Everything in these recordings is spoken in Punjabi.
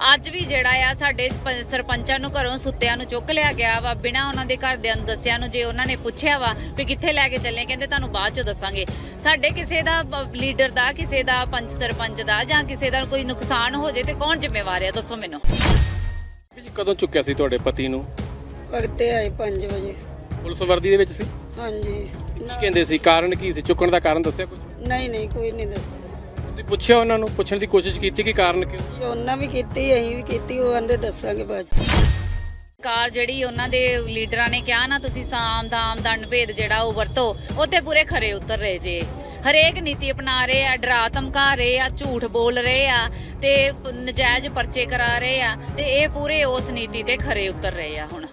ਅੱਜ ਵੀ ਜਿਹੜਾ ਆ ਸਾਡੇ ਪ- ਸਰਪੰਚਾਂ ਨੂੰ ਘਰੋਂ ਸੁੱਤਿਆਂ ਨੂੰ ਚੁੱਕ ਲਿਆ ਗਿਆ ਵਾ ਬਿਨਾਂ ਉਹਨਾਂ ਦੇ ਘਰਦਿਆਂ ਨੂੰ ਦੱਸਿਆ ਨੂੰ ਜੇ ਉਹਨਾਂ ਨੇ ਪੁੱਛਿਆ ਵਾ ਵੀ ਕਿੱਥੇ ਲੈ ਕੇ ਚੱਲੇ ਕਹਿੰਦੇ ਤੁਹਾਨੂੰ ਬਾਅਦ ਚ ਦੱਸਾਂਗੇ। ਸਾਡੇ ਕਿਸੇ ਦਾ ਲੀਡਰ ਦਾ ਕਿਸੇ ਦਾ ਪੰਚ ਸਰਪੰਚ ਦਾ ਜਾਂ ਕਿਸੇ ਦਾ ਕੋਈ ਨੁਕਸਾਨ ਹੋ ਜੇ ਤੇ ਕੌਣ ਜ਼ਿੰਮੇਵਾਰ ਆ ਦੱਸੋ ਮੈਨੂੰ। ਜੀ ਕਦੋਂ ਚੁੱਕਿਆ ਸੀ ਤੁਹਾਡੇ ਪਤੀ ਨੂੰ? ਵਕਤੇ ਆਏ 5 ਵਜੇ। ਪੁਲਿਸ ਵਰਦੀ ਦੇ ਵਿੱਚ ਸੀ? ਹਾਂਜੀ। ਕੀ ਕਹਿੰਦੇ ਸੀ? ਕਾਰਨ ਕੀ ਸੀ? ਚੁੱਕਣ ਦਾ ਕਾਰਨ ਦੱਸਿਆ ਕੁਝ ਨਹੀਂ ਨਹੀਂ ਕੋਈ ਨਹੀਂ ਦੱਸਿਆ। ਤੁਸੀਂ ਪੁੱਛਿਆ ਉਹਨਾਂ ਨੂੰ ਪੁੱਛਣ ਦੀ ਕੋਸ਼ਿਸ਼ ਕੀਤੀ ਕਿ ਕਾਰਨ ਕਿਉਂ? ਜੀ, ਉਹਨਾਂ ਵੀ ਕੀਤੀ ਅਸੀਂ ਵੀ ਕੀਤੀ ਉਹ ਆਂਦੇ ਦੱਸਾਂਗੇ ਬਾਅਦ 'ਚ। ਸਰਕਾਰ ਜਿਹੜੀ ਉਹਨਾਂ ਦੇ ਲੀਡਰਾਂ ਨੇ ਕਿਹਾ ਨਾ ਤੁਸੀਂ ਸਾਮ ਦਾਮ ਦੰਡ ਭੇਦ ਜਿਹੜਾ ਉਹ ਵਰਤੋ ਉੱਥੇ ਪੂਰੇ ਖਰੇ ਉਤਰ ਰਹੇ ਜੇ। ਹਰੇਕ ਨੀਤੀ ਅਪਣਾ ਰਹੇ ਆ ਡਰਾ ਧਮਕਾ ਰਹੇ ਆ ਝੂਠ ਬੋਲ ਰਹੇ ਆ ਤੇ ਪ- ਨਜਾਇਜ਼ ਪਰਚੇ ਕਰਾ ਰਹੇ ਆ ਤੇ ਇਹ ਪੂਰੇ ਉਸ ਨੀਤੀ ਤੇ ਖਰੇ ਉਤਰ ਰਹੇ ਆ ਹੁਣ।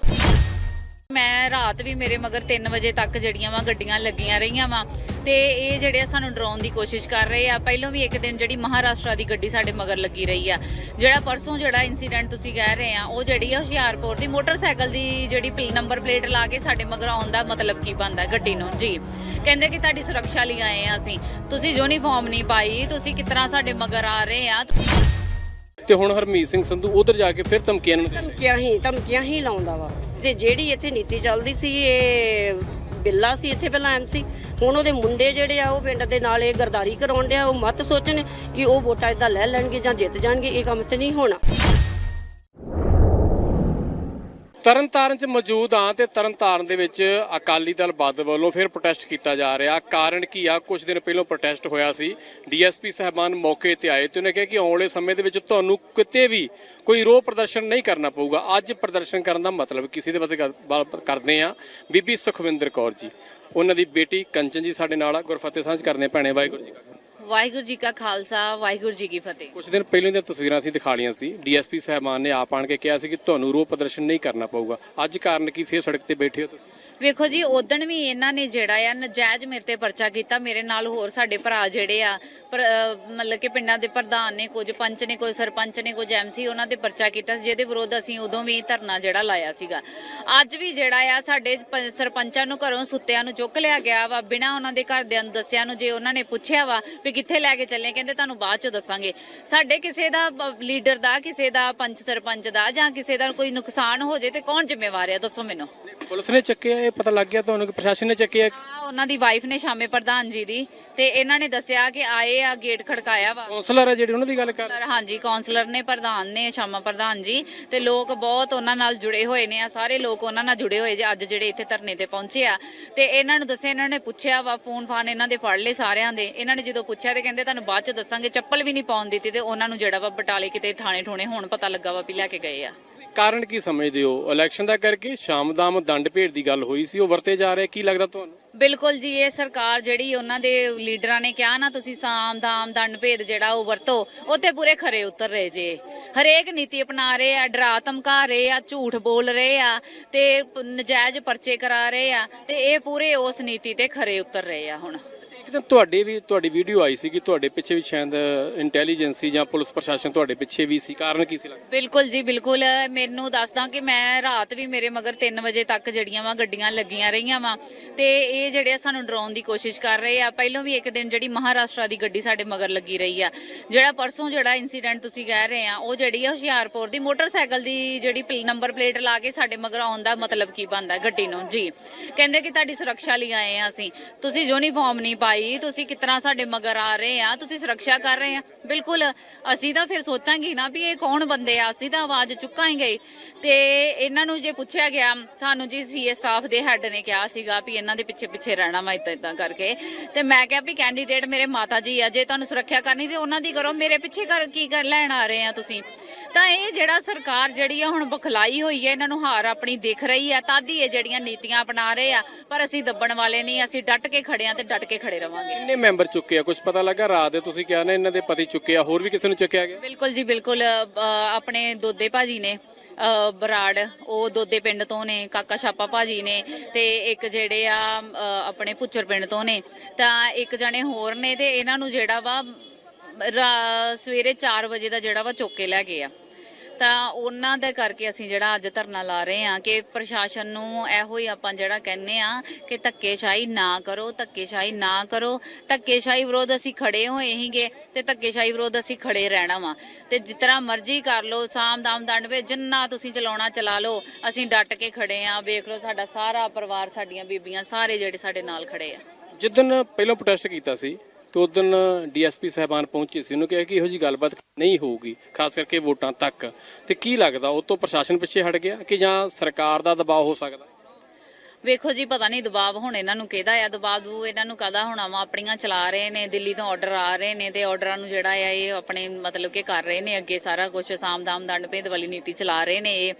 ਮੈਂ ਰਾਤ ਵੀ ਮੇਰੇ ਮਗਰ 3 ਵਜੇ ਤੱਕ ਜਿਹੜੀਆਂ ਵਾ ਗੱਡੀਆਂ ਲੱਗੀਆਂ ਰਹੀਆਂ ਵਾ ਤੇ ਇਹ ਜਿਹੜੇ ਆ ਸਾਨੂੰ ਡਰਾਉਣ ਦੀ ਕੋਸ਼ਿਸ਼ ਕਰ ਰਹੇ ਆ। ਪਹਿਲਾਂ ਵੀ ਇੱਕ ਦਿਨ ਜਿਹੜੀ ਮਹਾਰਾਸ਼ਟਰ ਦੀ ਗੱਡੀ ਸਾਡੇ ਮਗਰ ਲੱਗੀ ਰਹੀ ਆ। ਜਿਹੜਾ ਪਰਸੋਂ ਜਿਹੜਾ ਇਨਸੀਡੈਂਟ ਤੁਸੀਂ ਕਹਿ ਰਹੇ ਆ ਉਹ ਜਿਹੜੀ ਆ ਹੁਸ਼ਿਆਰਪੁਰ ਦੀ ਮੋਟਰਸਾਈਕਲ ਦੀ ਜਿਹੜੀ ਪਲ ਨੰਬਰ ਪਲੇਟ ਲਾ ਕੇ ਸਾਡੇ ਮਗਰ ਆਉਣ ਦਾ ਮਤਲਬ ਕੀ ਬਣਦਾ ਗੱਡੀ ਨੂੰ? ਜੀ। ਕਹਿੰਦੇ ਕਿ ਤੁਹਾਡੀ ਸੁਰੱਖਿਆ ਲਈ ਆਏ ਆ ਅਸੀਂ। ਤੁਸੀਂ ਯੂਨੀਫਾਰਮ ਨਹੀਂ ਪਾਈ ਤੁਸੀਂ ਕਿਤਨਾ ਸਾਡੇ ਮਗਰ ਆ ਰਹੇ ਆ? ਤੇ ਹੁਣ ਹਰਮੀਤ ਸਿੰਘ ਸੰਧੂ ਉਧਰ ਜਾ ਕੇ ਫਿਰ ਧਮਕੀਆਂ ਨੂੰ। ਧਮਕੀਆਂ ਹੀ ਧਮਕੀਆਂ ਹੀ ਲਾਉਂਦਾ ਵਾ। ਤੇ ਜਿਹੜੀ ਇੱਥੇ ਨੀਤੀ ਚੱਲਦੀ ਸੀ, ਇਹ ਬਿੱਲਾ ਸੀ ਇੱਥੇ ਪਹਿਲਾਂ ਐਮਸੀ ਹੁਣ ਉਹਦੇ ਮੁੰਡੇ ਜਿਹੜੇ ਆ, ਉਹ ਪਿੰਡ ਦੇ ਨਾਲ ਇਹ ਗਰਦਾਰੀ ਕਰਾਉਣ ਡਿਆ, ਉਹ ਮਤ ਸੋਚਣ ਕਿ ਉਹ ਵੋਟਾਂ ਇਦਾਂ ਲੈ ਲੈਣਗੇ ਜਾਂ ਜਿੱਤ ਜਾਣਗੇ, ਇਹ ਕੰਮ ਤੇ ਨਹੀਂ ਹੋਣਾ। ਤਰਨਤਾਰਨ 'ਚ ਮੌਜੂਦ ਆ ਤੇ ਤਰਨਤਾਰਨ ਦੇ ਵਿੱਚ ਅਕਾਲੀ ਦਲ ਬਾਦਲ ਵੱਲੋਂ ਫਿਰ ਪ੍ਰੋਟੈਸਟ ਕੀਤਾ ਜਾ ਰਿਹਾ। ਕਾਰਨ ਕੀ ਆ? ਕੁਝ ਦਿਨ ਪਹਿਲਾਂ ਪ੍ਰੋਟੈਸਟ ਹੋਇਆ ਸੀ। ਡੀਐਸਪੀ ਸਾਹਿਬਾਨ ਮੌਕੇ ਤੇ ਆਏ ਤੇ ਉਹਨੇ ਕਿਹਾ ਕਿ ਆਉਣ ਵਾਲੇ ਸਮੇਂ ਦੇ ਵਿੱਚ ਤੁਹਾਨੂੰ ਕਿਤੇ ਵੀ ਕੋਈ ਰੋਹ ਪ੍ਰਦਰਸ਼ਨ ਨਹੀਂ ਕਰਨਾ ਪਊਗਾ। ਅੱਜ ਪ੍ਰਦਰਸ਼ਨ ਕਰਨ ਦਾ ਮਤਲਬ ਕਿਸੇ ਦੇ ਬਾਰੇ ਕਰਦੇ ਆ ਬੀਬੀ ਸੁਖਵਿੰਦਰ ਕੌਰ ਜੀ। ਉਹਨਾਂ ਦੀ ਬੇਟੀ ਕੰਚਨ ਜੀ ਸਾਡੇ ਨਾਲ ਆ। ਗੁਰਫਤਿਹ ਸਾਂਝ ਕਰਨੇ ਭੈਣੇ। ਵਾਹਿਗੁਰੂ ਜੀ ਵਾਹਿਗੁਰੂ ਜੀ ਕਾ ਖਾਲਸਾ ਵਾਹਿਗੁਰੂ ਜੀ ਕੀ ਫਤਿਹ। ਕੁਝ ਦਿਨ ਪਹਿਲਾਂ ਦੀਆਂ ਤਸਵੀਰਾਂ ਅਸੀਂ ਦਿਖਾ ਲਈਆਂ ਸੀ। ਡੀਐਸਪੀ ਸਾਹਿਬਾਨ ਨੇ ਆਪ ਆਣ ਕੇ ਕਿਹਾ ਸੀ ਕਿ ਤੁਹਾਨੂੰ ਰੋਹ ਪ੍ਰਦਰਸ਼ਨ ਨਹੀਂ ਕਰਨਾ ਪਊਗਾ। ਅੱਜ ਕਾਰਨ ਕੀ? ਫੇਰ ਸੜਕ ਤੇ ਬੈਠੇ ਹੋ ਤੁਸੀਂ। ਵੇਖੋ ਜੀ ਉਦਣ ਵੀ ਇਹਨਾਂ ਨੇ ਜਿਹੜਾ ਆ ਨਜਾਇਜ਼ ਮੇਰੇ ਤੇ ਪਰਚਾ ਕੀਤਾ। ਮੇਰੇ ਨਾਲ ਹੋਰ ਸਾਡੇ ਭਰਾ ਜਿਹੜੇ ਆ ਪਰ- ਅਹ ਮਤਲਬ ਕਿ ਪਿੰਡਾਂ ਦੇ ਪ੍ਰਧਾਨ ਨੇ ਕੁਝ ਪੰਚ ਨੇ ਕੋਈ ਸਰਪੰਚ ਨੇ ਕੁਝ ਐਮਸੀ ਉਹਨਾਂ ਦੇ ਪਰਚਾ ਕੀਤਾ ਸੀ ਜਿਹਦੇ ਵਿਰੋਧ ਅਸੀਂ ਉਦੋਂ ਵੀ ਧਰਨਾ ਜਿਹੜਾ ਲਾਇਆ ਸੀਗਾ। ਅੱਜ ਵੀ ਜਿਹੜਾ ਆ ਸਾਡੇ ਪ- ਸਰਪੰਚਾਂ ਨੂੰ ਘਰੋਂ ਸੁੱਤਿਆਂ ਨੂੰ ਚੁੱਕ ਲਿਆ ਗਿਆ ਵਾ। ਬਿਨਾਂ ਉਹਨਾਂ ਦੇ ਘਰਦਿਆਂ ਨੂੰ ਦੱਸਿਆ ਨੂੰ ਜੇ ਉਹਨਾਂ ਨੇ ਪੁੱਛਿਆ ਵਾ ਵੀ ਕਿੱਥੇ ਲੈ ਕੇ ਚੱਲੇ? ਕਹਿੰਦੇ ਤੁਹਾਨੂੰ ਬਾਅਦ ਚ ਦੱਸਾਂਗੇ। ਸਾਡੇ ਕਿਸੇ ਦਾ ਲੀਡਰ ਦਾ, ਕਿਸੇ ਦਾ ਪੰਚ ਸਰਪੰਚ ਦਾ ਜਾਂ ਕਿਸੇ ਦਾ ਕੋਈ ਨੁਕਸਾਨ ਹੋ ਜੇ ਤੇ ਕੌਣ ਜ਼ਿੰਮੇਵਾਰ ਆ? ਦੱਸੋ ਮੈਨੂੰ। ਪੁਲਿਸ ਨੇ ਚੱਕਿਆ, ਇਹ ਪਤਾ ਲੱਗ ਗਿਆ ਤੁਹਾਨੂੰ ਕਿ ਪ੍ਰਸ਼ਾਸਨ ਨੇ ਚੱਕਿਆ। ਉਹਨਾਂ ਦੀ ਵਾਈਫ ਨੇ ਸ਼ਾਮੇ ਪ੍ਰਧਾਨ ਜੀ ਦੀ ਤੇ ਇਹਨਾਂ ਨੇ ਦੱਸਿਆ ਕਿ ਆਏ ਆ ਗੇਟ ਖੜਕਾਇਆ ਵਾ। ਕਾਉਂਸਲਰ ਹੈ ਜਿਹੜੇ ਉਹਨਾਂ ਦੀ ਗੱਲ ਕਰ ਕਾਉਂਸਲਰ ਹਾਂਜੀ ਕਾਉਂਸਲਰ ਨੇ ਪ੍ਰਧਾਨ ਨੇ ਸ਼ਾਮਾ ਪ੍ਰਧਾਨ ਜੀ ਤੇ ਲੋਕ ਬਹੁਤ ਉਹਨਾਂ ਨਾਲ ਜੁੜੇ ਹੋਏ ਨੇ ਆ ਸਾਰੇ ਲੋਕ ਉਹਨਾਂ ਨਾਲ ਜੁੜੇ ਹੋਏ ਜੇ ਅੱਜ ਜਿਹੜੇ ਇੱਥੇ ਧਰਨੇ ਤੇ ਪਹੁੰਚੇ ਆ। ਤੇ ਇਹਨਾਂ ਨੂੰ ਦੱਸਿਆ ਇਹਨਾਂ ਨੇ ਪੁੱਛਿਆ ਵਾ ਫੋਨ ਫਾਨ ਇਹਨਾਂ ਦੇ ਫੜ ਲਏ ਸਾਰਿਆਂ ਦੇ। ਇਹਨਾਂ ਨੇ ਜਦੋਂ ਪੁੱਛਿਆ ਤੇ ਕਹਿੰਦੇ ਤੁਹਾਨੂੰ ਬਾਅਦ ਚ ਦੱਸਾਂਗੇ ਚੱਪਲ ਵੀ ਨਹੀਂ ਪਾਉਣ ਦਿੱਤੀ ਤੇ ਉਹਨਾਂ ਨੂੰ ਜਿਹੜਾ ਵਾ ਬਟਾਲੇ ਕਿਤੇ ਥਾਣੇ ਠੋਣੇ ਹੁਣ ਪਤਾ ਲੱਗਾ ਵਾ ਵੀ ਲੈ ਕੇ ਗਏ ਆ। ਕਾਰਨ ਕੀ ਸਮਝਦੇ ਹੋ? ਇਲੈਕਸ਼ਨ ਦਾ ਕਰਕੇ ਸ਼ਾਮਦਾਮ ਦੰਡ ਭੇਡ ਦੀ ਗੱਲ ਹੋਈ ਸੀ, ਉਹ ਵਰਤੇ ਜਾ ਰਹੇ, ਕੀ ਲੱਗਦਾ ਤੁਹਾਨੂੰ? ਬਿਲਕੁਲ ਜੀ, ਇਹ ਸਰਕਾਰ ਜਿਹੜੀ ਉਹਨਾਂ ਦੇ ਲੀਡਰਾਂ ਨੇ ਕਿਹਾ ਨਾ, ਤੁਸੀਂ ਸਾਮ ਦੰਡ ਭੇਦ ਜਿਹੜਾ ਉਹ ਵਰਤੋ ਉੱਥੇ ਪੂਰੇ ਖਰੇ ਉਤਰ ਰਹੇ ਜੇ। ਹਰੇਕ ਨੀਤੀ ਅਪਣਾ ਰਹੇ ਆ, ਡਰਾ ਧਮਕਾ ਰਹੇ ਆ, ਝੂਠ ਬੋਲ ਰਹੇ ਆ, ਤੇ ਪ- ਨਜਾਇਜ਼ ਪਰਚੇ ਕਰਾ ਰਹੇ ਆ, ਤੇ ਇਹ ਪੂਰੇ ਉਸ ਨੀਤੀ ਤੇ ਖਰੇ ਉਤਰ ਰਹੇ ਆ ਹੁਣ। ਇੱਕ ਤੁਹਾਡੇ ਵੀ, ਤੁਹਾਡੀ ਵੀਡੀਓ ਆਈ ਸੀ ਕਿ ਤੁਹਾਡੇ ਪਿੱਛੇ ਵੀ ਸ਼ਾਇਦ ਇੰਟੈਲੀਜੈਂਸੀ ਜਾਂ ਪੁਲਿਸ ਪ੍ਰਸ਼ਾਸਨ ਤੁਹਾਡੇ ਪਿੱਛੇ ਵੀ ਸੀ। ਕਾਰਨ ਕੀ ਸੀ ਲੱਗਦਾ? ਬਿਲਕੁਲ ਜੀ, ਬਿਲਕੁਲ। ਮੈਨੂੰ ਦੱਸਦਾ ਕਿ ਮੈਂ ਰਾਤ ਵੀ ਮੇਰੇ ਮਗਰ 3 ਵਜੇ ਤੱਕ ਜਿਹੜੀਆਂ ਵਾ ਗੱਡੀਆਂ ਲੱਗੀਆਂ ਰਹੀਆਂ ਵਾ। ਤੇ ਇਹ ਜਿਹੜੇ ਆ ਸਾਨੂੰ ਡਰਾਉਣ ਦੀ ਕੋਸ਼ਿਸ਼ ਕਰ ਰਹੇ ਆ। ਪਹਿਲਾਂ ਵੀ ਇੱਕ ਦਿਨ ਜਿਹੜੀ ਮਹਾਰਾਸ਼ਟਰ ਦੀ ਗੱਡੀ ਸਾਡੇ ਮਗਰ ਲੱਗੀ ਰਹੀ ਆ। ਜਿਹੜਾ ਪਰਸੋਂ ਜਿਹੜਾ ਇਨਸੀਡੈਂਟ ਤੁਸੀਂ ਕਹਿ ਰਹੇ ਆ, ਉਹ ਜਿਹੜੀ ਆ ਹੁਸ਼ਿਆਰਪੁਰ ਦੀ ਮੋਟਰਸਾਈਕਲ ਦੀ ਜਿਹੜੀ ਨੰਬਰ ਪਲੇਟ ਲਾ ਕੇ ਸਾਡੇ ਮਗਰ ਆਉਣ ਦਾ ਮਤਲਬ ਕੀ ਬਣਦਾ ਗੱਡੀ ਨੂੰ? ਜੀ। ਕਹਿੰਦੇ ਕਿ ਤੁਹਾਡੀ ਸੁਰੱਖਿਆ ਲਈ ਆਏ ਆ ਅਸੀਂ। ਤੁਸੀਂ ਯੂਨੀਫਾਰਮ ਨਹੀਂ ਪਾਈ ਤੁਸੀਂ ਕਿਤਨਾ ਸਾਡੇ ਮਗਰ ਆ ਰਹੇ ਆ, ਤੁਸੀਂ ਸੁਰੱਖਿਆ ਕਰ ਰਹੇ ਆ। ਬਿਲਕੁਲ, ਅਸੀਂ ਤਾਂ ਫਿਰ ਸੋਚਾਂਗੇ ਨਾ ਵੀ ਇਹ ਕੌਣ ਬੰਦੇ ਆ, ਅਸੀਂ ਤਾਂ ਆਵਾਜ਼ ਚੁੱਕਾਂਗੇ। ਤੇ ਇਹਨਾਂ ਨੂੰ ਜੇ ਪੁੱਛਿਆ ਗਿਆ, ਸਾਨੂੰ ਜੀ ਸੀਏ ਸਟਾਫ ਦੇ ਹੈੱਡ ਨੇ ਕਿਹਾ ਸੀਗਾ ਵੀ ਇਹਨਾਂ ਦੇ ਪਿੱਛੇ ਪਿੱਛੇ ਰਹਿਣਾ ਵਾ ਇਦਾਂ ਇਦਾਂ ਕਰਕੇ। ਤੇ ਮੈਂ ਕਿਹਾ ਵੀ ਕੈਂਡੀਡੇਟ ਮੇਰੇ ਮਾਤਾ ਜੀ ਆ, ਜੇ ਤੁਹਾਨੂੰ ਸੁਰੱਖਿਆ ਕਰਨੀ ਤੇ ਉਹਨਾਂ ਦੀ ਕਰੋ, ਮੇਰੇ ਪਿੱਛੇ ਕਰ, ਕੀ ਕਰ ਲੈਣ ਆ ਰਹੇ ਆ ਤੁਸੀਂ? ਤਾਂ ਇਹ ਜਿਹੜਾ ਸਰਕਾਰ ਜਿਹੜੀ ਆ ਹੁਣ ਬਖਲਾਈ ਹੋਈ ਹੈ ਇਹਨਾਂ ਨੂੰ ਹਾਰ ਆਪਣੀ ਦਿਖ ਰਹੀ ਆ ਤਦ ਹੀ ਇਹ ਜਿਹੜੀਆਂ ਨੀਤੀਆਂ ਅਪਣਾ ਰਹੇ ਆ ਪਰ ਅਸੀਂ ਦੱਬਣ ਵਾਲੇ ਨਹੀਂ ਅਸੀਂ ਡਟ ਕੇ ਖੜੇ ਆ ਤੇ ਡਟ ਕੇ ਖੜੇ ਰਵਾਂਗੇ। ਕਿੰਨੇ ਮੈਂਬਰ ਚੁੱਕੇ ਆ? ਕੁਝ ਪਤਾ ਲੱਗਾ? ਰਾਤ ਦੇ ਤੁਸੀਂ ਕਿਹਾ ਨਾ ਇਹਨਾਂ ਦੇ ਪਤੀ ਚੁੱਕੇ ਆ ਹੋਰ ਵੀ ਕਿਸੇ ਨੂੰ ਚੱਕਿਆ ਗਿਆ? ਬਿਲਕੁਲ ਜੀ ਬਿਲਕੁਲ ਆਪਣੇ ਦੋਦੇ ਭਾਜੀ ਨੇ ਬਰਾੜ ਉਹ ਦੋਦੇ ਪਿੰਡ ਤੋਂ ਨੇ ਕਾਕਾ ਛਾਪਾ ਭਾਜੀ ਨੇ ਤੇ ਇੱਕ ਜਿਹੜੇ ਆ ਆਪਣੇ ਪੁੱਚਰ ਪਿੰਡ ਤੋਂ ਨੇ ਤਾਂ ਇੱਕ ਜਣੇ ਹੋਰ ਨੇ ਤੇ ਇਹਨਾਂ ਨੂੰ ਜਿਹੜਾ ਵਾ ਸਵੇਰੇ 4 ਵਜੇ ਦਾ ਜਿਹੜਾ ਵਾ ਚੁੱਕ ਕੇ ਲੈ ਗਏ ਆ। ਤਾਂ ਉਹਨਾਂ ਦੇ ਕਰਕੇ ਅਸੀਂ ਜਿਹੜਾ ਅੱਜ ਧਰਨਾ ਲਾ ਰਹੇ ਹਾਂ ਕਿ ਪ੍ਰਸ਼ਾਸਨ ਨੂੰ ਇਹੋ ਹੀ ਆਪਾਂ ਜਿਹੜਾ ਕਹਿੰਨੇ ਆ ਕਿ ਧੱਕੇਸ਼ਾਹੀ ਨਾ ਕਰੋ, ਧੱਕੇਸ਼ਾਹੀ ਨਾ ਕਰੋ। ਧੱਕੇਸ਼ਾਹੀ ਵਿਰੋਧ ਅਸੀਂ ਖੜੇ ਹੋਏ ਹੀਗੇ ਤੇ ਧੱਕੇਸ਼ਾਹੀ ਵਿਰੋਧ ਅਸੀਂ ਖੜੇ ਰਹਿਣਾ ਵਾ। ਤੇ ਜਿਸ ਮਰਜ਼ੀ ਕਰ ਲੋ ਸਾਮ ਦਾਮ ਦੰਡ ਵੇ ਜਿੰਨਾ ਤੁਸੀਂ ਚਲਾਉਣਾ ਚਲਾ ਲੋ ਅਸੀਂ ਡਟ ਕੇ ਖੜੇ ਆ ਵੇਖ ਲੋ ਸਾਡਾ ਸਾਰਾ ਪਰਿਵਾਰ, ਸਾਡੀਆਂ ਬੀਬੀਆਂ ਸਾਰੇ ਜਿਹੜੇ ਸਾਡੇ ਨਾਲ ਖੜੇ ਆ। ਜਿੱਦਣ ਪਹਿਲਾਂ ਪ੍ਰੋਟੈਸਟ ਕੀਤਾ ਸੀ ਤੇ ਉਦੋਂ ਡੀਐਸਪੀ ਸਾਹਿਬਾਨ ਪਹੁੰਚੇ ਸੀ। ਉਹਨੂੰ ਕਿਹਾ ਕਿ ਇਹੋ ਜੀ ਗੱਲਬਾਤ ਨਹੀਂ ਹੋਊਗੀ, ਖਾਸ ਕਰਕੇ ਵੋਟਾਂ ਤੱਕ। ਤੇ ਕੀ ਲੱਗਦਾ, ਉਹ ਤੋਂ ਪ੍ਰਸ਼ਾਸਨ ਪਿੱਛੇ ਹਟ ਗਿਆ ਕਿ ਜਾਂ ਸਰਕਾਰ ਦਾ ਦਬਾਅ ਹੋ ਸਕਦਾ? ਵੇਖੋ ਜੀ, ਪਤਾ ਨਹੀਂ ਦਬਾਅ ਹੁਣ ਇਹਨਾਂ ਨੂੰ ਕਿਹਦਾ ਆ, ਦਬਾਅ ਦੂ ਇਹਨਾਂ ਨੂੰ ਕਾਹਦਾ ਹੋਣਾ ਵਾ? ਆਪਣੀਆਂ ਚਲਾ ਰਹੇ ਨੇ, ਦਿੱਲੀ ਤੋਂ ਆਰਡਰ ਆ ਰਹੇ ਨੇ ਤੇ ਆਰਡਰਾਂ ਨੂੰ ਜਿਹੜਾ ਆ, ਇਹ ਆਪਣੇ ਮਤਲਬ ਕਿ ਕਰ ਰਹੇ ਨੇ ਅੱਗੇ ਸਾਰਾ ਕੁਝ ਸਾਮਦਾਮ ਦੰਡ ਭੇਦ ਵਾਲੀ ਨੀਤੀ ਚਲਾ ਰਹੇ ਨੇ ਇਹ।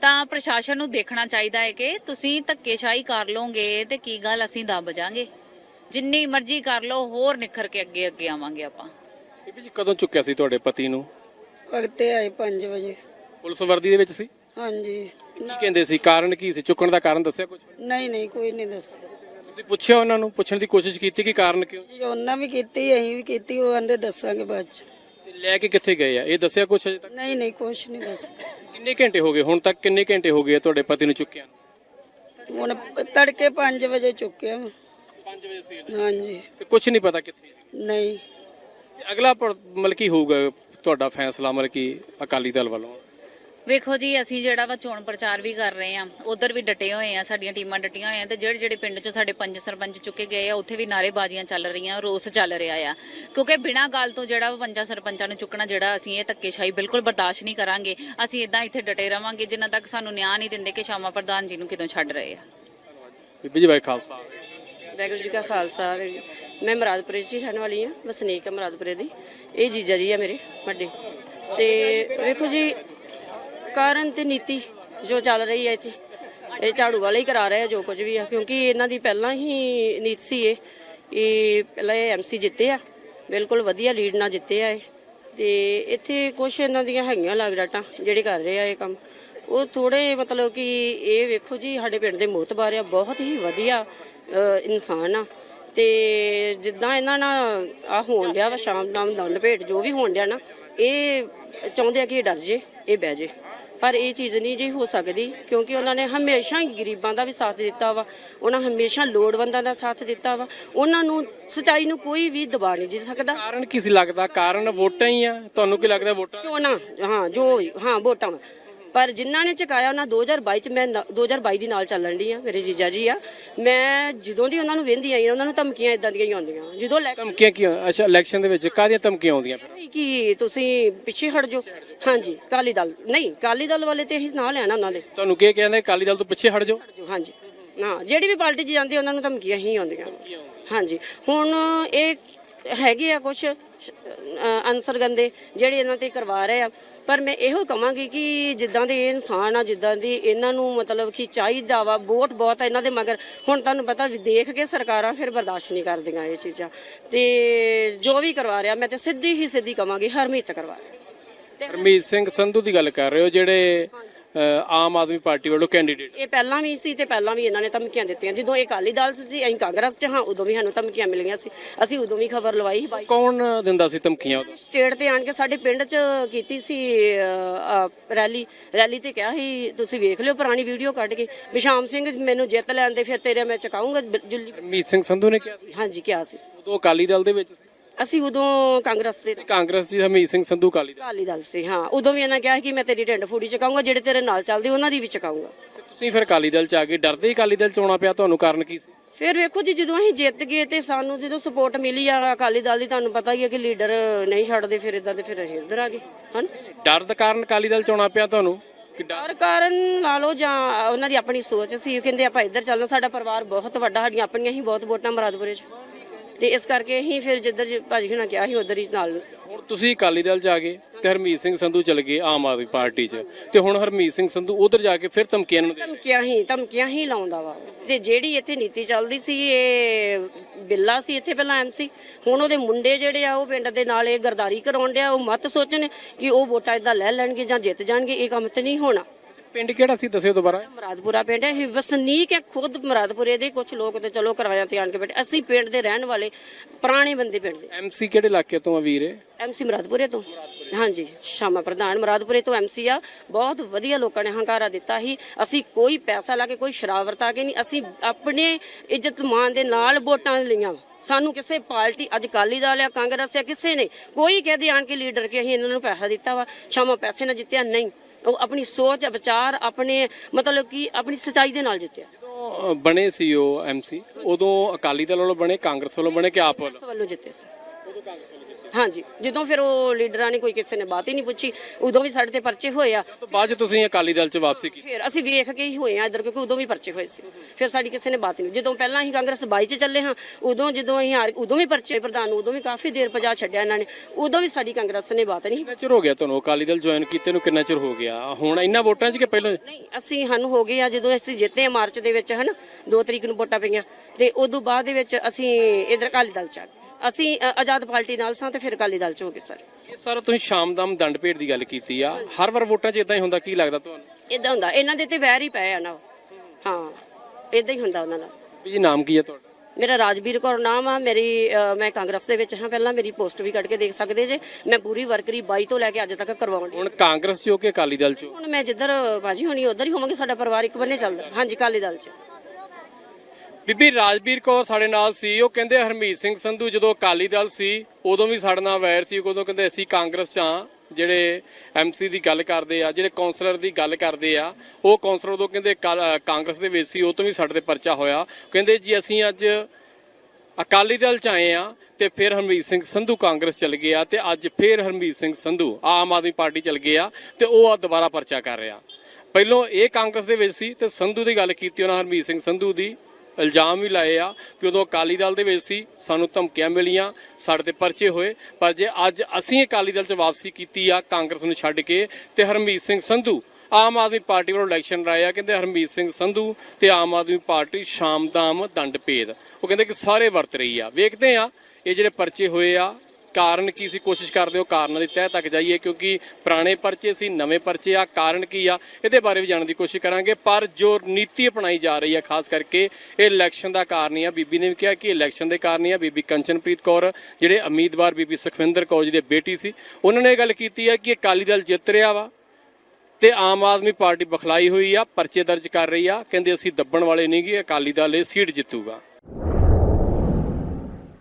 ਤਾਂ ਪ੍ਰਸ਼ਾਸਨ ਨੂੰ ਦੇਖਣਾ ਚਾਹੀਦਾ ਹੈ ਕਿ ਤੁਸੀਂ ਧੱਕੇਸ਼ਾਹੀ ਕਰ ਲੋਗੇ ਤੇ ਕੀ ਗੱਲ, ਅਸੀਂ ਦੱਬ ਜਾਾਂਗੇ। ਜਿੰਨੀ ਮਰਜ਼ੀ ਕਰ ਲਓ ਹੋਰ ਨਿਖਰ ਕੇ ਅੱਗੇ ਅੱਗੇ ਆਵਾਂਗੇ ਆਪਾਂ। ਬੀਬੀ ਜੀ ਕਦੋਂ ਚੁੱਕਿਆ ਸੀ ਤੁਹਾਡੇ ਪਤੀ ਨੂੰ? ਵਕਤੇ ਆਏ 5 ਵਜੇ। ਪੁਲਿਸ ਵਰਦੀ ਦੇ ਵਿੱਚ ਸੀ? ਹਾਂਜੀ। ਕੀ ਕਹਿੰਦੇ ਸੀ? ਕਾਰਨ ਕੀ ਸੀ? ਚੁੱਕਣ ਦਾ ਕਾਰਨ ਦੱਸਿਆ ਕੁਝ ਨਹੀਂ ਨਹੀਂ ਕੋਈ ਨਹੀਂ ਦੱਸਿਆ। ਤੁਸੀਂ ਪੁੱਛਿਆ ਉਹਨਾਂ ਨੂੰ? ਪੁੱਛਣ ਦੀ ਕੋਸ਼ਿਸ਼ ਕੀਤੀ ਕਿ ਕਾਰਨ ਕਿਉਂ? ਜੀ ਉਹਨਾਂ ਵੀ ਕੀਤੀ ਅਸੀਂ ਵੀ ਕੀਤੀ ਉਹ ਆਂਦੇ ਦੱਸਾਂਗੇ ਬਾਅਦ ਚ। ਤੇ ਲੈ ਕੇ ਕਿੱਥੇ ਗਏ ਆ? ਇਹ ਦੱਸਿਆ ਕੁਝ ਅਜੇ ਤੱਕ? ਨਹੀਂ ਨਹੀਂ ਕੁਛ ਨਹੀਂ ਦੱਸਿਆ। ਕਿੰਨੇ ਘੰਟੇ ਹੋ ਗਏ? ਹੁਣ ਤੱਕ ਕਿੰਨੇ ਘੰਟੇ ਹੋ ਗਏ ਆ ਤੁਹਾਡੇ ਪਤੀ ਨੂੰ ਚੁੱਕਿਆ ਹੁਣ ਤੜਕੇ 5 ਵਜੇ ਚੁੱਕਿਆ। ਵਾ। 5 ਵਜੇ ਸੀ ਹਾਂਜੀ। ਤੇ ਕੁਝ ਨਹੀਂ ਪਤਾ ਕਿੱਥੇ ਨਹੀਂ। ਤੇ ਅਗਲਾ ਪਰ- ਮਤਲਬ ਕੀ ਹੋਊਗਾ ਤੁਹਾਡਾ ਫੈਸਲਾ ਮਤਲਬ ਕੀ ਅਕਾਲੀ ਦਲ ਵੱਲੋਂ? ਵੇਖੋ ਜੀ ਅਸੀਂ ਜਿਹੜਾ ਵਾ ਚੋਣ ਪ੍ਰਚਾਰ ਵੀ ਕਰ ਰਹੇ ਆ ਉਧਰ ਵੀ ਡਟੇ ਹੋਏ ਆ ਸਾਡੀਆਂ ਟੀਮਾਂ ਡਟੀਆਂ ਹੋਈਆਂ ਤੇ ਜਿਹੜੇ ਜਿਹੜੇ ਪਿੰਡ ਚੋਂ ਸਾਡੇ ਪੰਜ ਸਰਪੰਚ ਚੁੱਕੇ ਗਏ ਆ ਉੱਥੇ ਵੀ ਨਾਰੇਬਾਜ਼ੀਆਂ ਚੱਲ ਰਹੀਆਂ ਰੋਸ ਚੱਲ ਰਿਹਾ ਆ। ਕਿਉਂਕਿ ਬਿਨਾਂ ਗੱਲ ਤੋਂ ਜਿਹੜਾ ਵਾ ਪੰਜਾਂ ਸਰਪੰਚਾਂ ਨੂੰ ਚੁੱਕਣਾ ਜਿਹੜਾ ਅਸੀਂ ਇਹ ਧੱਕੇਸ਼ਾਹੀ ਬਿਲਕੁਲ ਬਰਦਾਸ਼ਤ ਨਹੀਂ ਕਰਾਂਗੇ। ਅਸੀਂ ਇਦਾਂ ਇੱਥੇ ਡਟੇ ਰਵਾਂਗੇ ਜਿੰਨਾ ਤੱਕ ਸਾਨੂੰ ਨਿਆਂ ਨਹੀਂ ਦਿੰਦੇ ਕਿ ਸ਼ਾਮਾ ਪ੍ਰਧਾਨ ਜੀ ਨੂੰ ਕਿਦੋਂ ਛੱਡ ਰਹੇ ਆ। ਬੀਬੀ ਜੀ ਬਾਈ ਖਾਲਸਾ। ਵਾਹਿਗੁਰੂ ਜੀ ਕਾ ਖਾਲਸਾ, ਵਾਹਿਗੁਰੂ ਜੀ- ਮੈਂ ਮੁਰਾਦਪੁਰੇ 'ਚ ਹੀ ਰਹਿਣ ਵਾਲੀ ਹਾਂ, ਵਸਨੀਕ ਆ ਮੁਰਾਦਪੁਰੇ ਦੀ। ਇਹ ਜੀਜਾ ਜੀ ਆ ਮੇਰੇ, ਵੱਡੇ। ਤੇ ਵੇਖੋ ਜੀ, ਕਾਰਨ ਤੇ ਨੀਤੀ ਜੋ ਚੱਲ ਰਹੀ ਹੈ ਇੱਥੇ, ਇਹ ਝਾੜੂ ਵਾਲੇ ਹੀ ਕਰਾ ਰਹੇ ਆ ਜੋ ਕੁਝ ਵੀ ਆ, ਕਿਉਂਕਿ ਇਹਨਾਂ ਦੀ ਪਹਿਲਾਂ ਹੀ ਨੀਤ ਸੀ ਇਹ ਇਹ ਪਹਿਲਾਂ ਇਹ ਐਮਸੀ ਜਿੱਤੇ ਆ, ਬਿਲਕੁਲ ਵਧੀਆ ਲੀਡ ਨਾਲ ਜਿੱਤੇ ਆ ਇਹ। ਤੇ ਇੱਥੇ ਕੁਝ ਇਹਨਾਂ ਦੀਆਂ ਹੈਗੀਆਂ ਲਾਗਡਾਟਾਂ ਜਿਹੜੇ ਕਰ ਰਹੇ ਆ ਇਹ ਕੰਮ। ਉਹ ਥੋੜੇ ਮਤਲਬ ਕਿ ਇਹ ਵੇਖੋ ਜੀ ਸਾਡੇ ਪਿੰਡ ਦੇ ਮੋਤਬਾਰ ਆ ਬਹੁਤ ਹੀ ਵਧੀਆ ਇਨਸਾਨ ਆ। ਤੇ ਜਿੱਦਾਂ ਇਹਨਾਂ ਨਾਲ ਆ ਹੋਣ ਡਿਆ ਵਾ ਸ਼ਾਮ ਨਾਮ ਦੰਡ ਭੇਟ ਜੋ ਵੀ ਹੋਣ ਡਿਆ ਨਾ ਇਹ ਚਾਹੁੰਦੇ ਆ ਕਿ ਇਹ ਡਰ ਜੇ ਇਹ ਬਹਿ ਜੇ। ਪਰ ਇਹ ਚੀਜ਼ ਨਹੀਂ ਜੀ ਹੋ ਸਕਦੀ ਕਿਉਂਕਿ ਉਹਨਾਂ ਨੇ ਹਮੇਸ਼ਾ ਹੀ ਗਰੀਬਾਂ ਦਾ ਵੀ ਸਾਥ ਦਿੱਤਾ ਵਾ ਉਹਨਾਂ ਹਮੇਸ਼ਾ ਲੋੜਵੰਦਾਂ ਦਾ ਸਾਥ ਦਿੱਤਾ ਵਾ। ਉਹਨਾਂ ਨੂੰ ਸਚਾਈ ਨੂੰ ਕੋਈ ਵੀ ਦਬਾ ਨਹੀਂ ਜੀ ਸਕਦਾ। ਕਾਰਨ ਕੀ ਸੀ ਲੱਗਦਾ? ਕਾਰਨ ਵੋਟਾਂ ਹੀ ਆ। ਤੁਹਾਨੂੰ ਕੀ ਲੱਗਦਾ ਵੋਟਾਂ? ਚੋਣਾ ਹਾਂ ਜੋ ਹਾਂ ਵੋਟਾਂ। ਪਰ ਜਿਨ੍ਹਾਂ ਨੇ ਚੁਕਾਇਆ ਉਹਨਾਂ 2022 ਚ ਮੈਂ ਨ- 2022 ਦੀ ਨਾਲ ਚੱਲਣ ਦੀ ਆ ਮੇਰੇ ਜੀਜਾ ਜੀ ਆ। ਮੈਂ ਜਦੋਂ ਦੀ ਉਹਨਾਂ ਨੂੰ ਵੇਂਦੀ ਆਈ ਉਹਨਾਂ ਨੂੰ ਧਮਕੀਆਂ ਇਦਾਂ ਦੀਆਂ ਹੀ ਆਉਂਦੀਆਂ। ਜਦੋਂ ਇਲੈਕਸ਼ਨ ਧਮਕੀਆਂ ਕੀ ਅੱਛਾ ਇਲੈਕਸ਼ਨ ਦੇ ਵਿੱਚ ਕਾਹਦੀਆਂ ਧਮਕੀਆਂ ਆਉਂਦੀਆਂ ਫਿਰ? ਕਿ ਤੁਸੀਂ ਪਿੱਛੇ ਹਟ ਜਾਓ। ਹਾਂਜੀ ਕਾਲੀ ਦਲ ਨਹੀਂ ਕਾਲੀ ਦਲ ਵਾਲੇ ਤੇ ਅਸੀਂ ਨਾਂ ਲੈਣਾ ਉਹਨਾਂ ਦੇ। ਤੁਹਾਨੂੰ ਕੀ ਕਹਿੰਦੇ? ਅਕਾਲੀ ਦਲ ਤੋਂ ਪਿੱਛੇ ਹਟ ਜਾਓ। ਜੋ ਹਾਂਜੀ। ਹਾਂ ਜਿਹੜੀ ਵੀ ਪਾਰਟੀ 'ਚ ਜਾਂਦੀ ਉਹਨਾਂ ਨੂੰ ਧਮਕੀਆਂ ਹੀ ਆਉਂਦੀਆਂ। ਹਾਂਜੀ। ਹੁਣ ਇਹ ਹੈਗੇ ਆ ਕੁਝ ਅਨਸਰ ਗੰਦੇ ਜਿਹੜੇ ਇਹਨਾਂ ਤੇ ਕਰਵਾ ਰਹੇ ਆ। ਪਰ ਮੈਂ ਇਹੋ ਕਹਾਂਗੀ ਕਿ ਜਿੱਦਾਂ ਦੇ ਇਹ ਇਨਸਾਨ ਆ, ਜਿੱਦਾਂ ਦੀ ਇਹਨਾਂ ਨੂੰ ਮਤਲਬ ਕਿ ਚਾਹੀਦਾ ਵਾ ਵੋਟ ਬਹੁਤ ਆ ਇਹਨਾਂ ਦੇ ਮਗਰ। ਹੁਣ ਤੁਹਾਨੂੰ ਪਤਾ ਦੇਖ ਕੇ ਸਰਕਾਰਾਂ ਫਿਰ ਬਰਦਾਸ਼ਤ ਨਹੀਂ ਕਰਦੀਆਂ ਇਹ ਚੀਜ਼ਾਂ। ਤੇ ਜੋ ਵੀ ਕਰਵਾ ਰਿਹਾ, ਮੈਂ ਤੇ ਸਿੱਧੀ ਹੀ ਸਿੱਧੀ ਕਹਾਂਗੀ ਹਰਮੀਤ ਕਰਵਾ ਰਿਹਾ। ਹਰਮੀਤ ਸਿੰਘ ਸੰਧੂ ਦੀ ਗੱਲ ਕਰ ਰਹੇ ਹੋ, ਜਿਹੜੇ ਆਮ ਆਦਮੀ ਪਾਰਟੀ ਵੱਲੋਂ ਕੈਂਡੀਡੇਟ ਇਹ ਪਹਿਲਾਂ ਵੀ ਸੀ ਤੇ ਪਹਿਲਾਂ ਵੀ ਇਹਨਾਂ ਨੇ ਧਮਕੀਆਂ ਦਿੱਤੀਆਂ। ਜਦੋਂ ਇਹ ਅਕਾਲੀ ਦਲ ਸੀ ਅਸੀਂ ਕਾਂਗਰਸ 'ਚ ਹਾਂ ਉਦੋਂ ਵੀ ਸਾਨੂੰ ਧਮਕੀਆਂ ਮਿਲੀਆਂ ਸੀ। ਅਸੀਂ ਉਦੋਂ ਵੀ ਖਬਰ ਲਵਾਈ ਸੀ ਬਾਈ। ਕੌਣ ਦਿੰਦਾ ਸੀ ਧਮਕੀਆਂ? ਸਟੇਟ ਤੇ ਆਣ ਕੇ ਸਾਡੇ ਪਿੰਡ 'ਚ ਕੀਤੀ ਸੀ ਰੈਲੀ। ਰੈਲੀ ਤੇ ਕਿਹਾ ਸੀ ਤੁਸੀਂ ਵੇਖ ਲਿਓ ਪੁਰਾਣੀ ਵੀਡੀਓ ਕੱਢ ਕੇ। ਬਿਸ਼ਾਮ ਸਿੰਘ ਮੈਨੂੰ ਜਿੱਤ ਲੈਣ ਦੇ ਫਿਰ ਤੇਰੇ ਮੈਂ ਚਕਾਉਂਗਾ ਜੁੱਲੀ ਹਰਮੀਤ ਸਿੰਘ ਸੰਧੂ ਨੇ ਕਿਹਾ ਸੀ? ਹਾਂਜੀ ਕਿਹਾ ਸੀ। ਉਦੋਂ ਅਕਾਲੀ ਦਲ ਦੇ ਵਿੱਚ ਸੀ। ਅਸੀਂ ਉਦੋਂ ਕਾਂਗਰਸ ਦੇ ਕਾਂਗਰਸ ਸੀ ਹਰਮੀਤ ਸਿੰਘ ਸੰਧੂ ਅਕਾਲੀ ਦਲ। ਅਕਾਲੀ ਦਲ ਸੀ ਹਾਂ। ਉਦੋਂ ਵੀ ਇਹਨਾਂ ਕਿਹਾ ਕਿ ਮੈਂ ਤੇਰੀ ਢਿੰਡ ਫੂੜੀ ਚਕਾਉਂਗਾ ਜਿਹੜੇ ਤੇਰੇ ਨਾਲ ਚੱਲਦੇ ਉਹਨਾਂ ਦੀ ਵੀ ਚਕਾਉਂਗਾ ਤੁਸੀਂ ਫਿਰ ਅਕਾਲੀ ਦਲ ਚ ਆ ਗਏ ਡਰਦੇ ਹੀ ਅਕਾਲੀ ਦਲ ਚ ਆਉਣਾ ਪਿਆ ਤੁਹਾਨੂੰ ਕਾਰਨ ਕੀ ਸੀ? ਫਿਰ ਵੇਖੋ ਜੀ ਜਦੋਂ ਅਸੀਂ ਜਿੱਤ ਗਏ ਤੇ ਸਾਨੂੰ ਜਦੋਂ ਸਪੋਰਟ ਮਿਲੀ ਆ ਅਕਾਲੀ ਦਲ ਦੀ ਤੁਹਾਨੂੰ ਪਤਾ ਹੀ ਹੈ ਕਿ ਲੀਡਰ ਨਹੀਂ ਛੱਡਦੇ ਫਿਰ ਇਦਾਂ ਤੇ ਫਿਰ ਅਸੀਂ ਇੱਧਰ ਆ ਗਏ ਹਨ? ਡਰ ਦਾ ਕਾਰਨ ਅਕਾਲੀ ਦਲ ਚ ਆਉਣਾ ਪਿਆ ਤੁਹਾਨੂੰ? ਕਿ ਡਰ ਕਾਰਨ ਲਾ ਲਓ ਜਾਂ ਉਹਨਾਂ ਦੀ ਆਪਣੀ ਸੋਚ ਸੀ ਉਹ ਕਹਿੰਦੇ ਆਪਾਂ ਇੱਧਰ ਚੱਲਣਾ ਸਾਡਾ ਪਰਿਵਾਰ ਬਹੁਤ ਵੱਡਾ ਸਾਡੀਆਂ ਆਪਣੀਆਂ ਹੀ ਬਹੁਤ ਵੋਟਾਂ ਮਰਾਦਪੁਰੇ 'ਚ। ਤੇ ਇਸ ਕਰਕੇ ਅਸੀਂ ਫਿਰ ਜਿੱਧਰ ਜੀ ਭਾਜੀ ਹੁਣਾਂ ਕਿਹਾ ਸੀ ਉਧਰ ਹੀ ਨਾਲ। ਹੁਣ ਤੁਸੀਂ ਅਕਾਲੀ ਦਲ ਚ ਆ ਗਏ ਤੇ ਹਰਮੀਤ ਸਿੰਘ ਸੰਧੂ ਚਲ ਗਏ ਆਮ ਆਦਮੀ ਪਾਰਟੀ ਚ। ਤੇ ਹੁਣ ਹਰਮੀਤ ਸਿੰਘ ਸੰਧੂ ਉਧਰ ਜਾ ਕੇ ਫਿਰ ਧਮਕੀਆਂ ਨੂੰ ਦੇ ਧਮਕੀਆਂ ਹੀ ਧਮਕੀਆਂ ਹੀ ਲਾਉਂਦਾ ਵਾ। ਤੇ ਜਿਹੜੀ ਇੱਥੇ ਨੀਤੀ ਚੱਲਦੀ ਸੀ ਇਹ ਬਿੱਲਾ ਸੀ ਇੱਥੇ ਪਹਿਲਾਂ ਐਮਸੀ ਹੁਣ ਉਹਦੇ ਮੁੰਡੇ ਜਿਹੜੇ ਆ ਉਹ ਪਿੰਡ ਦੇ ਨਾਲ ਇਹ ਗਰਦਾਰੀ ਕਰਾਉਣ ਡਿਆ। ਉਹ ਮਤ ਸੋਚਣ ਕਿ ਉਹ ਵੋਟਾਂ ਇਦਾਂ ਲੈ ਲੈਣਗੇ ਜਾਂ ਜਿੱਤ ਜਾਣਗੇ ਇਹ ਕੰਮ ਤੇ ਨਹੀਂ ਹੋਣਾ। ਪਿੰਡ ਕਿਹੜਾ ਸੀ? ਦੱਸਿਓ ਦੁਬਾਰਾ। ਮਰਾਦਪੁਰਾ ਪਿੰਡ ਹੈ। ਇਹ ਵਸਨੀਕ ਹੈ ਖੁਦ ਮਰਾਦਪੁਰੇ ਦੇ। ਕੁਝ ਲੋਕ ਤੇ ਚਲੋ ਕਿਰਾਇਆਂ ਤੇ ਆਣ ਕੇ ਬੈਠੇ। ਅਸੀਂ ਪਿੰਡ ਦੇ ਰਹਿਣ ਵਾਲੇ ਪੁਰਾਣੇ ਬੰਦੇ ਪਿੰਡ ਦੇ। ਐਮਸੀ ਕਿਹੜੇ ਇਲਾਕੇ ਤੋਂ ਆ ਵੀਰੇ ਐਮਸੀ ਮਰਾਦਪੁਰੇ ਤੋਂ। ਹਾਂਜੀ ਸ਼ਾਮਾ ਪ੍ਰਧਾਨ ਮੁਰਾਦਪੁਰੇ ਤੋਂ ਐਮਸੀ ਆ। ਬਹੁਤ ਵਧੀਆ ਲੋਕਾਂ ਨੇ ਹੰਕਾਰਾ ਦਿੱਤਾ ਸੀ। ਅਸੀਂ ਕੋਈ ਪੈਸਾ ਲਾ ਕੇ ਕੋਈ ਸ਼ਰਾਬ ਵਰਤਾ ਕੇ ਨਹੀਂ। ਅਸੀਂ ਆਪਣੇ ਇੱਜ਼ਤ ਮਾਨ ਦੇ ਨਾਲ ਵੋਟਾਂ ਲਈਆਂ। ਸਾਨੂੰ ਕਿਸੇ ਪਾਰਟੀ ਅੱਜ ਕਾਲੀ ਦਲ ਆ ਕਾਂਗਰਸ ਆ ਕਿਸੇ ਨੇ ਕੋਈ ਕਹਦੇ ਆਣ ਕੇ ਲੀਡਰ ਕਿ ਅਸੀਂ ਇਹਨਾਂ ਨੂੰ ਪੈਸਾ ਦਿੱਤਾ ਵਾ। ਸ਼ਾਮਾ ਪੈਸੇ ਨਾਲ ਜਿੱਤਿਆ ਨਹੀਂ। ਉਹ ਆਪਣੀ ਸੋਚ ਵਿਚਾਰ ਆਪਣੇ ਮਤਲਬ ਕਿ ਆਪਣੀ ਸਚਾਈ ਦੇ ਨਾਲ ਜਿੱਤਿਆ। ਜਦੋਂ ਬਣੇ ਸੀ ਉਹ ਐਮਸੀ ਉਦੋਂ ਅਕਾਲੀ ਦਲ ਵੱਲੋਂ ਬਣੇ ਕਾਂਗਰਸ ਵੱਲੋਂ ਬਣੇ ਕਿ ਆਪ ਵੱਲੋਂ? ਕਾਂਗਰਸ ਵੱਲੋਂ ਜਿੱਤੇ ਸੀ। ਹਾਂਜੀ ਜਦੋਂ ਫਿਰ ਉਹ ਲੀਡਰਾਂ ਨੇ ਕੋਈ ਕਿਸੇ ਨੇ ਬਾਤ ਹੀ ਨਹੀਂ ਪੁੱਛੀ ਉਦੋਂ ਵੀ ਸਾਡੇ ਤੇ ਪਰਚੇ ਹੋਏ ਆ। ਤੋਂ ਬਾਅਦ 'ਚ ਤੁਸੀਂ ਅਕਾਲੀ ਦਲ 'ਚ ਵਾਪਸੀ ਕੀਤੀ? ਫਿਰ ਅਸੀਂ ਵੇਖ ਕੇ ਹੀ ਹੋਏ ਆ ਇਧਰ ਕਿਉਂਕਿ ਉਦੋਂ ਵੀ ਪਰਚੇ ਹੋਏ ਸੀ। ਫਿਰ ਸਾਡੀ ਕਿਸੇ ਨੇ ਬਾਤ ਨਹੀਂ ਜਦੋਂ ਪਹਿਲਾਂ ਅਸੀਂ ਕਾਂਗਰਸ 22 ਚ ਚੱਲੇ ਹਾਂ ਉਦੋਂ ਜਦੋਂ ਅਸੀਂ ਹਾਰ ਉਦੋਂ ਵੀ ਪਰਚੇ ਪ੍ਰਧਾਨ ਨੂੰ ਉਦੋਂ ਵੀ ਕਾਫੀ ਦੇਰ ਪਜਾ ਛੱਡਿਆ ਇਹਨਾਂ ਨੇ। ਉਦੋਂ ਵੀ ਸਾਡੀ ਕਾਂਗਰਸ ਨੇ ਬਾਤ ਨਹੀਂ ਕਿੰਨਾ ਚਿਰ ਹੋ ਗਿਆ ਤੁਹਾਨੂੰ ਅਕਾਲੀ ਦਲ ਜੁਆਇਨ ਕੀਤੇ ਨੂੰ? ਕਿੰਨਾ ਚਿਰ ਹੋ ਗਿਆ? ਹੁਣ ਇੰਨਾ ਵੋਟਾਂ 'ਚ ਕਿ ਪਹਿਲਾਂ? ਨਹੀਂ ਅਸੀਂ ਸਾਨੂੰ ਹੋ ਗਏ ਆ ਜਦੋਂ ਅਸੀਂ ਜਿੱਤੇ ਮਾਰਚ ਦੇ ਵਿੱਚ ਹਨਾ? 2 ਤਰੀਕ ਨੂੰ ਵੋਟਾਂ ਪਈਆਂ। ਤੇ ਉਦੋਂ ਬਾਅਦ ਦੇ ਵਿੱਚ ਅਸੀਂ ਇਧਰ ਅਕਾਲੀ ਦਲ ਚ ਆ ਗਏ। ਅਸੀਂ ਅ, ਆਜ਼ਾਦ ਪਾਰਟੀ ਨਾਲ ਸਾਂ ਤੇ ਫਿਰ ਅਕਾਲੀ ਦਲ ਚ ਹੋ ਗਏ ਸਰ। ਇਹ ਸਾਰਾ ਤੁਸੀਂ ਸ਼ਾਮਦਮ ਦੰਡ ਭੇਟ ਦੀ ਗੱਲ ਕੀਤੀ ਆ। ਹਰ ਵਾਰ ਵੋਟਾਂ 'ਚ ਇਦਾਂ ਹੀ ਹੁੰਦਾ ਕੀ ਲੱਗਦਾ ਤੁਹਾਨੂੰ? ਇਦਾਂ ਹੁੰਦਾ ਇਹਨਾਂ ਦੇ ਤੇ ਵੈਰ ਹੀ ਪਏ ਆ ਨਾ। ਹਾਂ ਇਦਾਂ ਹੀ ਹੁੰਦਾ ਉਹਨਾਂ ਨਾਲ ਵੀ ਜੀ ਨਾਮ ਕੀ ਹੈ ਤੁਹਾਡਾ? ਮੇਰਾ ਰਾਜਵੀਰ ਕੌਰ ਨਾਮ ਆ ਮੇਰੀ ਅ, ਮੈਂ ਕਾਂਗਰਸ ਦੇ ਵਿੱਚ ਹਾਂ। ਪਹਿਲਾਂ ਮੇਰੀ ਪੋਸਟ ਵੀ ਕੱਢ ਕੇ ਦੇਖ ਸਕਦੇ ਜੇ। ਮੈਂ ਪੂਰੀ ਵਰਕਰੀ 22 ਤੋਂ ਲੈ ਕੇ ਅੱਜ ਤੱਕ ਕਰਵਾਉਣ ਡਈ। ਹੁਣ ਕਾਂਗਰਸ 'ਚ ਹੋ ਕੇ ਅਕਾਲੀ ਦਲ 'ਚ ਹੋ? ਹੁਣ ਮੈਂ ਜਿੱਧਰ ਬਾਜੀ ਹੋਣੀ ਉਧਰ ਹੀ ਹੋਵਾਂਗੇ ਸਾਡਾ ਪਰਿਵਾਰ ਇੱਕ ਬੰਨੇ ਚੱਲਦਾ। ਹਾਂਜੀ ਕਾਲੀ ਦਲ ਚ। ਬੀਬੀ ਰਾਜਵੀਰ ਕੌਰ ਸਾਡੇ ਨਾਲ ਸੀ। ਉਹ ਕਹਿੰਦੇ ਹਰਮੀਤ ਸਿੰਘ ਸੰਧੂ ਜਦੋਂ ਅਕਾਲੀ ਦਲ ਸੀ, ਉਦੋਂ ਵੀ ਸਾਡੇ ਨਾਲ ਵੈਰ ਸੀ। ਉਦੋਂ ਕਹਿੰਦੇ ਅਸੀਂ ਕਾਂਗਰਸ 'ਚ ਹਾਂ। ਜਿਹੜੇ ਐਮਸੀ ਦੀ ਗੱਲ ਕਰਦੇ ਆ, ਜਿਹੜੇ ਕਾਉਂਸਲਰ ਦੀ ਗੱਲ ਕਰਦੇ ਆ, ਉਹ ਕਾਉਂਸਲਰ ਉਦੋਂ ਕਹਿੰਦੇ ਕਾਲ- ਕਾਂਗਰਸ ਦੇ ਵਿੱਚ ਸੀ। ਉਹ ਤੋਂ ਵੀ ਸਾਡੇ ਤੇ ਪਰਚਾ ਹੋਇਆ। ਕਹਿੰਦੇ ਜੀ ਅਸੀਂ ਅੱਜ ਅਕਾਲੀ ਦਲ ਚ ਆਏ ਆ ਤੇ ਫਿਰ ਹਰਮੀਤ ਸਿੰਘ ਸੰਧੂ ਕਾਂਗਰਸ ਚਲ ਗਿਆ ਤੇ ਅੱਜ ਫਿਰ ਹਰਮੀਤ ਸਿੰਘ ਸੰਧੂ ਆਮ ਆਦਮੀ ਪਾਰਟੀ ਚਲ ਗਿਆ ਤੇ ਉਹ ਆ ਦੁਬਾਰਾ ਪਰਚਾ ਕਰ ਰਿਹਾ। ਪਹਿਲੋਂ ਇਹ ਕਾਂਗਰਸ ਦੇ ਵਿੱਚ ਸੀ ਤੇ ਸੰਧੂ ਦੀ ਗੱਲ ਕੀਤੀ ਉਹਨਾਂ ਹਰਮੀਤ ਸਿੰਘ ਸੰਧੂ ਦੀ। ਇਲਜ਼ਾਮ ਵੀ ਲਾਏ ਆ ਕਿ ਉਦੋਂ ਅਕਾਲੀ ਦਲ ਦੇ ਵਿੱਚ ਸੀ, ਸਾਨੂੰ ਧਮਕੀਆਂ ਮਿਲੀਆਂ, ਸਾਡੇ ਤੇ ਪਰਚੇ ਹੋਏ। ਪਰ ਜੇ ਅੱਜ ਅਸੀਂ ਅਕਾਲੀ ਦਲ ਚ ਵਾਪਸੀ ਕੀਤੀ ਆ, ਕਾਂਗਰਸ ਨੂੰ ਛੱਡ ਕੇ, ਤੇ ਹਰਮੀਤ ਸਿੰਘ ਸੰਧੂ ਆਮ ਆਦਮੀ ਪਾਰਟੀ ਵੱਲੋਂ ਇਲੈਕਸ਼ਨ ਰਾਇਆ ਕਹਿੰਦੇ ਹਰਮੀਤ ਸਿੰਘ ਸੰਧੂ ਤੇ ਆਮ ਆਦਮੀ ਪਾਰਟੀ ਸ਼ਾਮਦਾਮ ਦੰਡ ਭੇਦ ਉਹ ਕਹਿੰਦੇ ਕਿ ਸਾਰੇ ਵਰਤ ਰਹੀ ਆ। ਵੇਖਦੇ ਆ, ਇਹ ਜਿਹੜੇ ਪਰਚੇ ਹੋਏ ਆ ਕਾਰਨ ਕੀ ਸੀ? ਕੋਸ਼ਿਸ਼ ਕਰਦੇ ਹੋ ਕਾਰਨਾਂ ਦੀ ਤਹਿ ਤੱਕ ਜਾਈਏ, ਕਿਉਂਕਿ ਪੁਰਾਣੇ ਪਰਚੇ ਸੀ, ਨਵੇਂ ਪਰਚੇ ਆ, ਕਾਰਨ ਕੀ ਆ? ਇਹਦੇ ਬਾਰੇ ਵੀ ਜਾਣਨ ਦੀ ਕੋਸ਼ਿਸ਼ ਕਰਾਂਗੇ। ਪਰ ਜੋ ਨੀਤੀ ਅਪਣਾਈ ਜਾ ਰਹੀ ਆ, ਖਾਸ ਕਰਕੇ ਇਹ ਇਲੈਕਸ਼ਨ ਦਾ ਕਾਰਨ ਹੀ ਆ। ਬੀਬੀ ਨੇ ਵੀ ਕਿਹਾ ਕਿ ਇਲੈਕਸ਼ਨ ਦੇ ਕਾਰਨ ਹੀ ਆ। ਬੀਬੀ ਕੰਚਨਪ੍ਰੀਤ ਕੌਰ, ਜਿਹੜੇ ਉਮੀਦਵਾਰ ਬੀਬੀ ਸੁਖਵਿੰਦਰ ਕੌਰ ਜੀ ਦੇ ਬੇਟੀ ਸੀ, ਉਹਨਾਂ ਨੇ ਇਹ ਗੱਲ ਕੀਤੀ ਆ ਕਿ ਅਕਾਲੀ ਦਲ ਜਿੱਤ ਰਿਹਾ ਵਾ ਤੇ ਆਮ ਆਦਮੀ ਪਾਰਟੀ ਬਖਲਾਈ ਹੋਈ ਆ, ਪਰਚੇ ਦਰਜ ਕਰ ਰਹੀ ਆ। ਕਹਿੰਦੇ ਅਸੀਂ ਦੱਬਣ ਵਾਲੇ ਨਹੀਂਗੇ ਅਕਾਲੀ ਦਲ ਇਹ ਸੀਟ ਜਿੱਤੂਗਾ।